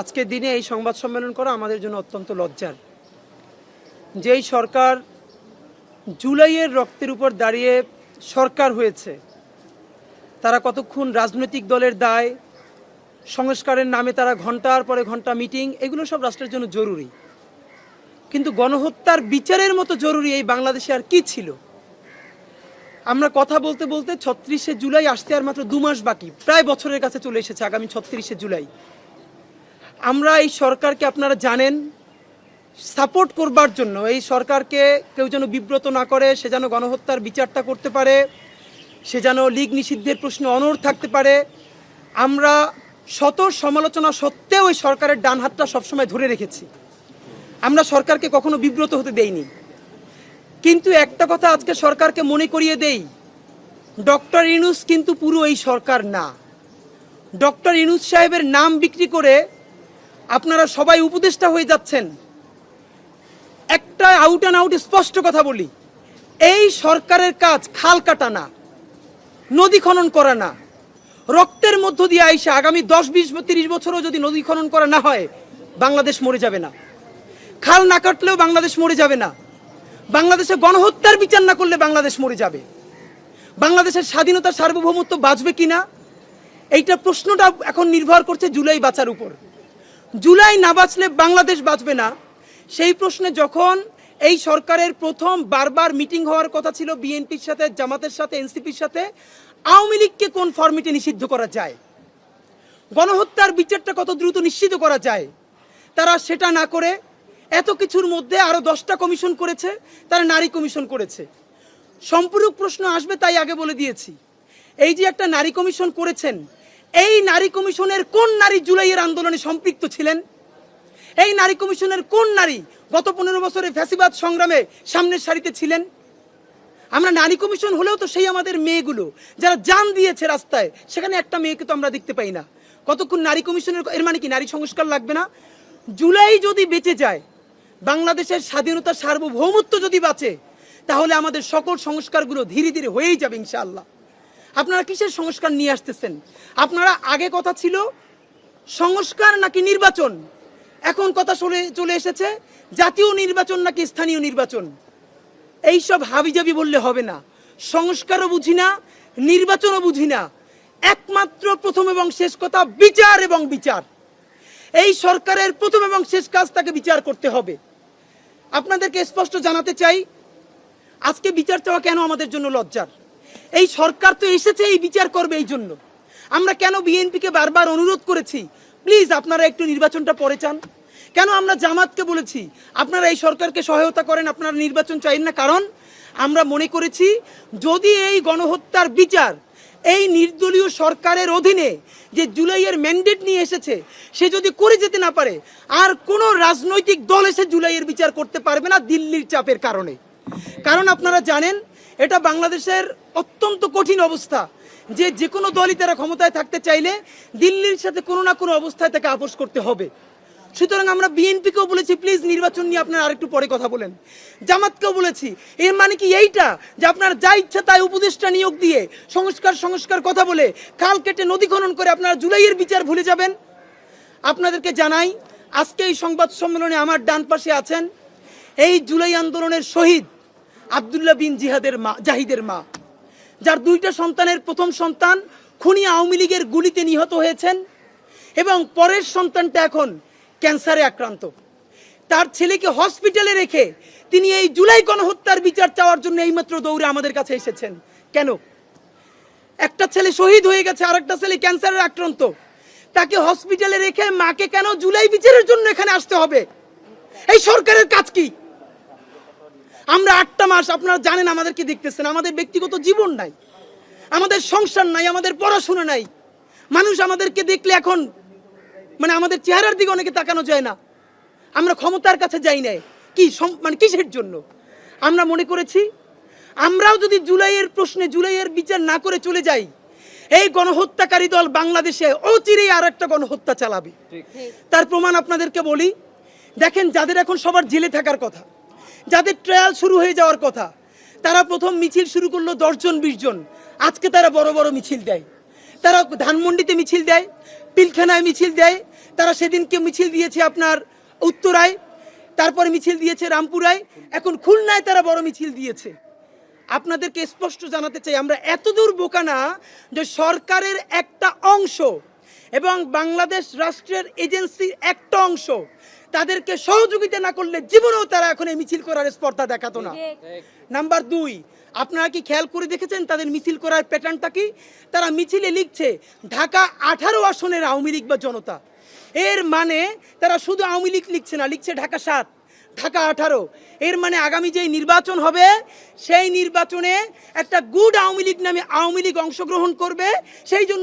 আজকের দিনে এই সংবাদ সম্মেলন করা আমাদের জন্য অত্যন্ত লজ্জার। যেই সরকার জুলাইয়ের রক্তের উপর দাঁড়িয়ে সরকার হয়েছে, তারা কতক্ষণ রাজনৈতিক দলের দায়, সংস্কারের নামে তারা ঘণ্টার পরে ঘণ্টা মিটিং, এগুলো সব রাষ্ট্রের জন্য জরুরি। কিন্তু গণহত্যার বিচারের মতো জরুরি এই বাংলাদেশে আর কি ছিল? আমরা কথা বলতে বলতে ছত্রিশে জুলাই আসতে আর মাত্র দু মাস বাকি, প্রায় বছরের কাছে চলে এসেছে আগামী ছত্রিশে জুলাই। আমরা এই সরকারকে আপনারা জানেন, সাপোর্ট করবার জন্য, এই সরকারকে কেউ যেন বিব্রত না করে, সে যেন গণহত্যার বিচারটা করতে পারে, সে যেন লীগ নিষিদ্ধের প্রশ্নে অনড় থাকতে পারে, আমরা শত সমালোচনা সত্ত্বেও ওই সরকারের ডান হাতটা সবসময় ধরে রেখেছি। আমরা সরকারকে কখনো বিব্রত হতে দেইনি। কিন্তু একটা কথা আজকে সরকারকে মনে করিয়ে দেই, ডক্টর ইনুস কিন্তু পুরো এই সরকার না। ডক্টর ইনুস সাহেবের নাম বিক্রি করে আপনারা সবাই উপদেষ্টা হয়ে যাচ্ছেন। একটা আউট অ্যান্ড আউট স্পষ্ট কথা বলি। এই সরকারের কাজ খাল কাটা না, নদী খনন করা না। রক্তের মধ্য দিয়ে আইসা আগামী দশ, বিশ, তিরিশ বছরও যদি নদী খনন করা না হয়, বাংলাদেশ মরে যাবে না। খাল না কাটলেও বাংলাদেশ মরে যাবে না। বাংলাদেশে গণহত্যার বিচার না করলে বাংলাদেশ মরে যাবে। বাংলাদেশের স্বাধীনতা সার্বভৌমত্ব বাঁচবে কিনা, এইটা প্রশ্নটা এখন নির্ভর করছে জুলাই বাঁচার উপর। জুলাই না বাঁচলে বাংলাদেশ বাঁচবে না। সেই প্রশ্নে যখন এই সরকারের প্রথম বারবার মিটিং হওয়ার কথা ছিল বিএনপির সাথে, জামাতের সাথে, এনসিপির সাথে, আওয়ামী লীগকে কোন ফরমেটে নিষিদ্ধ করা যায়? গণহত্যার বিচারটা কত দ্রুত নিশ্চিত করা যায়? তারা সেটা না করে এত কিছুর মধ্যে আরও দশটা কমিশন করেছে, তারা নারী কমিশন করেছে। সম্পূরক প্রশ্ন আসবে তাই আগে বলে দিয়েছি। এই যে একটা নারী কমিশন করেছেন এই নারী কমিশনের কোন নারী জুলাইয়ের আন্দোলনে সম্পৃক্ত ছিলেন? এই নারী কমিশনের কোন নারী গত পনেরো বছরে ফ্যাসিবাদ সংগ্রামে সামনের সারিতে ছিলেন? আমরা নারী কমিশন হলেও তো সেই আমাদের মেয়েগুলো, যারা জান দিয়েছে রাস্তায়, সেখানে একটা মেয়েকে তো আমরা দেখতে পাই না। কতক্ষণ নারী কমিশনের এর মানে কি নারী সংস্কার লাগবে না? জুলাই যদি বেঁচে যায়, বাংলাদেশের স্বাধীনতা সার্বভৌমত্ব যদি বাঁচে, তাহলে আমাদের সকল সংস্কারগুলো ধীরে ধীরে হয়েই যাবে ইনশাআল্লাহ। আপনারা কিসের সংস্কার নিয়ে আসতেছেন? আপনারা আগে কথা ছিল সংস্কার নাকি নির্বাচন? এখন কথা চলে চলে এসেছে, জাতীয় নির্বাচন নাকি স্থানীয় নির্বাচন? এইসব হাবিজাবি বললে হবে না। সংস্কারও বুঝি না, নির্বাচনও বুঝি না। একমাত্র প্রথম এবং শেষ কথা বিচার এবং বিচার। এই সরকারের প্রথম এবং শেষ কাজ তাকে বিচার করতে হবে। আপনাদেরকে স্পষ্ট জানাতে চাই, আজকে বিচার চাওয়া কেন আমাদের জন্য লজ্জার? এই সরকার তো এসেছে, এই বিচার করবে এই জন্য। আমরা কেন বিএনপিকে বারবার অনুরোধ করেছি? প্লিজ আপনারা একটু নির্বাচনটা পরে চান। কেন আমরা জামাতকে বলেছি? আপনারা এই সরকারকে সহায়তা করেন, আপনারা নির্বাচন চাইন না। কারণ আমরা মনে করেছি, যদি এই গণহত্যার বিচার এই নির্দলীয় সরকারের অধীনে যে জুলাইয়ের ম্যান্ডেট নিয়ে এসেছে, সে যদি করে যেতে না পারে, আর কোনো রাজনৈতিক দল এসে জুলাইয়ের বিচার করতে পারবে না দিল্লির চাপের কারণে। কারণ আপনারা জানেন এটা বাংলাদেশের অত্যন্ত কঠিন অবস্থা যে যে কোনো দলই তারা ক্ষমতায় থাকতে চাইলে দিল্লির সাথে কোনো না কোনো অবস্থায় তাকে আপোষ করতে হবে। সুতরাং আমরা বিএনপিকেও বলেছি, প্লিজ নির্বাচন নিয়ে আপনারা আরেকটু পরে কথা বলেন। জামাতকেও বলেছি, এর মানে কি এইটা যে আপনার যা ইচ্ছা তাই উপদেষ্টা নিয়োগ দিয়ে সংস্কার সংস্কার কথা বলে খাল কেটে নদী খনন করে আপনারা জুলাইয়ের বিচার ভুলে যাবেন? আপনাদেরকে জানাই, আজকে এই সংবাদ সম্মেলনে আমার ডান পাশে আছেন এই জুলাই আন্দোলনের শহীদ আবদুল্লাহ বিন জিহাদের মা, জাহিদের মা। যার দুইটা সন্তানের প্রথম সন্তান খুনি আওয়ামী লীগের গুলিতে নিহত হয়েছেন এবং পরের সন্তানটা এখন ক্যান্সারে আক্রান্ত। তার ছেলেকে হসপিটালে রেখে তিনি এই জুলাই গণহত্যার বিচার চাওয়ার জন্য এইমাত্র দৌড়ে আমাদের কাছে এসেছেন। কেন? একটা ছেলে শহীদ হয়ে গেছে আর একটা ছেলে ক্যান্সারের আক্রান্ত। তাকে হসপিটালে রেখে মাকে কেন জুলাই বিচারের জন্য এখানে আসতে হবে? এই সরকারের কাজ কি? আমরা আটটা মাস আপনারা জানেন আমাদেরকে দেখতেছেন আমাদের ব্যক্তিগত জীবন নাই আমাদের সংসার নাই আমাদের পড়াশোনা নাই। মানুষ আমাদেরকে দেখলে এখন মানে আমাদের চেহারার দিকে অনেকে তাকানো যায় না। আমরা ক্ষমতার কাছে যাই নাই কি মানে কিসের জন্য? আমরা মনে করেছি আমরাও যদি জুলাইয়ের প্রশ্নে জুলাইয়ের বিচার না করে চলে যাই এই গণহত্যাকারী দল বাংলাদেশে অচিরেই আর একটা গণহত্যা চালাবে। তার প্রমাণ আপনাদেরকে বলি দেখেন যাদের এখন সবার জেলে থাকার কথা যাদের ট্রায়াল শুরু হয়ে যাওয়ার কথা। তারা প্রথম মিছিল শুরু করল দশজন বিশ জন। আজকে তারা বড় বড় মিছিল দেয়। তারা ধানমন্ডিতে মিছিল দেয়, পিলখানায় মিছিল দেয়। তারা সেদিনকে মিছিল দিয়েছে আপনার উত্তরায়, তারপরে মিছিল দিয়েছে রামপুরায়। এখন খুলনায় তারা বড় মিছিল দিয়েছে। আপনাদেরকে স্পষ্ট জানাতে চাই, আমরা এতদূর বোকা না যে সরকারের একটা অংশ এবং বাংলাদেশ রাষ্ট্রের এজেন্সির একটা অংশ তাদেরকে সহযোগিতা না করলে জীবনেও তারা এখন এই মিছিল করার স্পর্ধা দেখাতো না। নাম্বার দুই আপনারা কি খেয়াল করে দেখেছেন তাদের মিছিল করার প্যাটার্নটা কি? তারা মিছিলে লিখছে ঢাকা আঠারো আসনের আওয়ামী লীগ বা জনতা। এর মানে তারা শুধু আওয়ামী লীগ লিখছে না লিখছে ঢাকা সাত ঢাকা আঠারো। এর মানে আগামী যেই নির্বাচন হবে সেই নির্বাচনে একটা গুড আওয়ামী লীগ নামে আওয়ামী লীগ অংশগ্রহণ করবে সেই জন্য